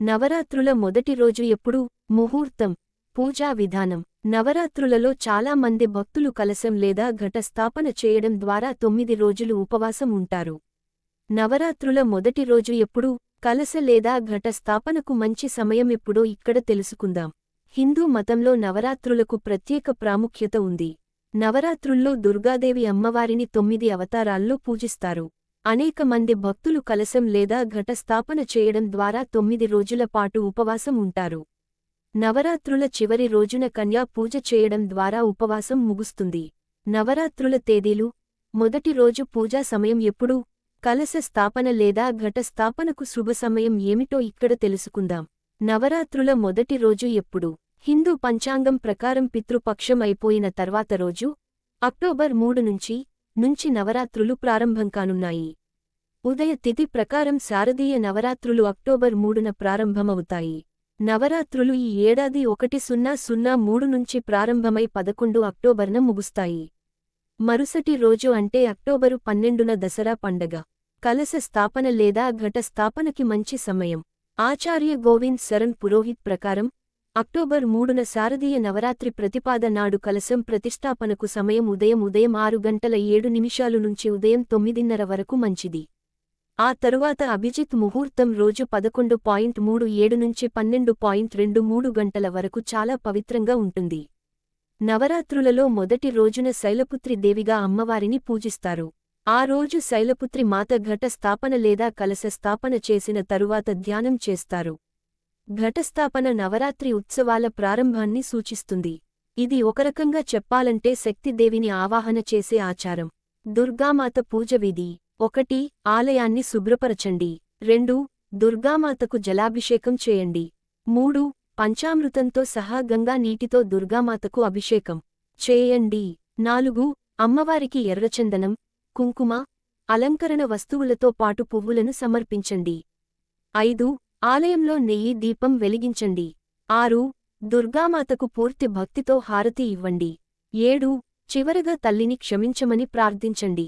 నవరాత్రుల మొదటి రోజు ఎప్పుడు ముహూర్తం పూజా విధానం. నవరాత్రులలో చాలా మంది భక్తులు కలశం లేదా ఘటస్థాపన చేయడం ద్వారా తొమ్మిది రోజులు ఉపవాసం ఉంటారు. నవరాత్రుల మొదటి రోజు ఎప్పుడు కలశ లేదా ఘటస్థాపనకు మంచి సమయం ఎప్పుడో ఇక్కడ తెలుసుకుందాం. హిందూ మతంలో నవరాత్రులకు ప్రత్యేక ప్రాముఖ్యత ఉంది. నవరాత్రుల్లో దుర్గాదేవి అమ్మవారిని తొమ్మిది అవతారాల్లో పూజిస్తారు. అనేక మంది భక్తులు కలశం లేదా ఘటస్థాపన చేయడం ద్వారా తొమ్మిది రోజుల పాటు ఉపవాసం ఉంటారు. నవరాత్రుల చివరి రోజున కన్యా పూజ చేయడం ద్వారా ఉపవాసం ముగుస్తుంది. నవరాత్రుల తేదీలు మొదటి రోజు పూజా సమయం ఎప్పుడు కలశ స్థాపన లేదా ఘటస్థాపనకు శుభ సమయం ఏమిటో ఇక్కడ తెలుసుకుందాం. నవరాత్రుల మొదటి రోజు ఎప్పుడు హిందూ పంచాంగం ప్రకారం పితృపక్షం అయిపోయిన తర్వాత రోజు అక్టోబర్ మూడు నుంచి నుంచి నవరాత్రులు ప్రారంభం కానున్నాయి. ఉదయ తిథి ప్రకారం శారదీయ నవరాత్రులు అక్టోబర్ మూడున ప్రారంభమవుతాయి. నవరాత్రులు ఈ ఏడాది ఒకటి సున్నా సున్నా మూడు నుంచి ప్రారంభమై పదకొండు అక్టోబర్న ముగుస్తాయి. మరుసటి రోజు అంటే అక్టోబరు పన్నెండున దసరా పండగ. కలశ స్థాపన లేదా ఘట స్థాపనకి మంచి సమయం. ఆచార్య గోవింద్ శరణ్ పురోహిత్ ప్రకారం అక్టోబర్ మూడున శారదీయ నవరాత్రి ప్రతిపాద నాడు కలశం ప్రతిష్టాపనకు సమయం ఉదయం ఉదయం ఆరు గంటల ఏడు నిమిషాలు నుంచి ఉదయం తొమ్మిదిన్నర వరకు మంచిది. ఆ తరువాత అభిజిత్ ముహూర్తం రోజు పదకొండు పాయింట్ మూడు ఏడు నుంచి పన్నెండు పాయింట్ రెండు మూడు గంటల వరకు చాలా పవిత్రంగా ఉంటుంది. నవరాత్రులలో మొదటి రోజున శైలపుత్రి దేవిగా అమ్మవారిని పూజిస్తారు. ఆ రోజు శైలపుత్రి మాత ఘట స్థాపన లేదా కలశ స్థాపన చేసిన తరువాత ధ్యానం చేస్తారు. ఘటస్థాపన నవరాత్రి ఉత్సవాల ప్రారంభాన్ని సూచిస్తుంది. ఇది ఒకరకంగా చెప్పాలంటే శక్తిదేవిని ఆవాహన చేసే ఆచారం. దుర్గామాత పూజ విధి ఒకటి ఆలయాన్ని శుభ్రపరచండి. రెండు దుర్గామాతకు జలాభిషేకం చేయండి. మూడు పంచామృతంతో సహా గంగా నీటితో దుర్గామాతకు అభిషేకం చేయండి. నాలుగు అమ్మవారికి ఎర్రచందనం కుంకుమ అలంకరణ వస్తువులతో పాటు పువ్వులను సమర్పించండి. ఐదు ఆలయంలో నెయ్యి దీపం వెలిగించండి. ఆరు దుర్గామాతకు పూర్తి భక్తితో హారతి ఇవ్వండి. ఏడు చివరగా తల్లిని క్షమించమని ప్రార్థించండి.